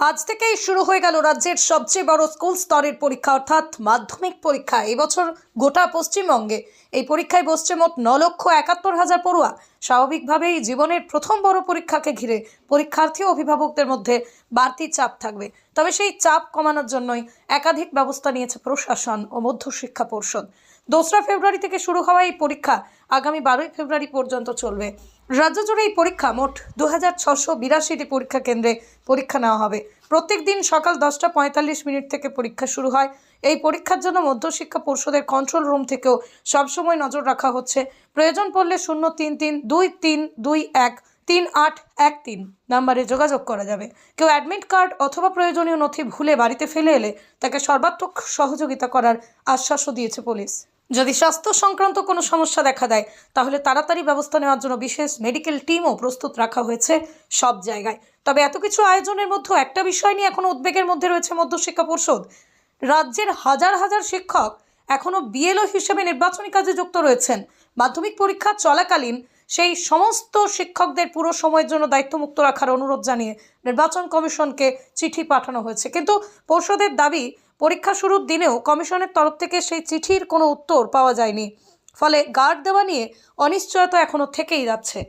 আজ থেকেই শুরু হয়ে গেল রাজ্যের সবচেয়ে বড় স্কুল স্তরের পরীক্ষা, অর্থাৎ মাধ্যমিক পরীক্ষা। এবছর গোটা পশ্চিমবঙ্গে এই পরীক্ষায় বসছে মোট ন লক্ষ একাত্তর হাজার পড়ুয়া। স্বাভাবিকভাবেই জীবনের প্রথম বড় পরীক্ষাকে ঘিরে পরীক্ষার্থী ও অভিভাবকদের মধ্যে বাড়তি চাপ থাকবে। তবে সেই চাপ কমানোর জন্যই একাধিক ব্যবস্থা নিয়েছে প্রশাসন ও মধ্যশিক্ষা পর্ষদ। দোসরা ফেব্রুয়ারি থেকে শুরু হওয়া এই পরীক্ষা আগামী বারোই ফেব্রুয়ারি পর্যন্ত চলবে। রাজ্য জুড়ে এই পরীক্ষা মোট দু হাজার ছশো বিরাশিটি পরীক্ষা কেন্দ্রে পরীক্ষা নেওয়া হবে। প্রত্যেক দিন সকাল দশটা পঁয়তাল্লিশ মিনিট থেকে পরীক্ষা শুরু হয়। এই পরীক্ষার জন্য মধ্যশিক্ষা পর্ষদের কন্ট্রোল রুম থেকেও সবসময় নজর রাখা হচ্ছে। প্রয়োজন পড়লে শূন্য তিন তিন দুই তিন দুই এক তিন আট এক তিন নাম্বারে যোগাযোগ করা যাবে। কেউ অ্যাডমিট কার্ড অথবা প্রয়োজনীয় নথি ভুলে বাড়িতে ফেলে এলে তাকে সর্বাত্মক সহযোগিতা করার আশ্বাসও দিয়েছে পুলিশ। যদি স্বাস্থ্য সংক্রান্ত কোনো সমস্যা দেখা দেয়, তাহলে তাড়াতাড়ি ব্যবস্থা নেওয়ার জন্য বিশেষ মেডিকেল টিমও প্রস্তুত রাখা হয়েছে সব জায়গায়। তবে এত কিছু আয়োজনের মধ্যেও একটা বিষয় নিয়ে এখনও উদ্বেগের মধ্যে রয়েছে মধ্যশিক্ষা পর্ষদ। রাজ্যের হাজার হাজার শিক্ষক এখনও বিএলও হিসেবে নির্বাচনী কাজে যুক্ত রয়েছেন। মাধ্যমিক পরীক্ষা চলাকালীন সেই সমস্ত শিক্ষকদের পুরো সময়ের জন্য দায়িত্বমুক্ত রাখার অনুরোধ জানিয়ে নির্বাচন কমিশনকে চিঠি পাঠানো হয়েছে। কিন্তু পর্ষদের দাবি, পরীক্ষা শুরুর দিনেও কমিশনের তরফ থেকে সেই চিঠির কোনো উত্তর পাওয়া যায়নি। ফলে গার্ড দেওয়া নিয়ে অনিশ্চয়তা এখনও থেকেই যাচ্ছে।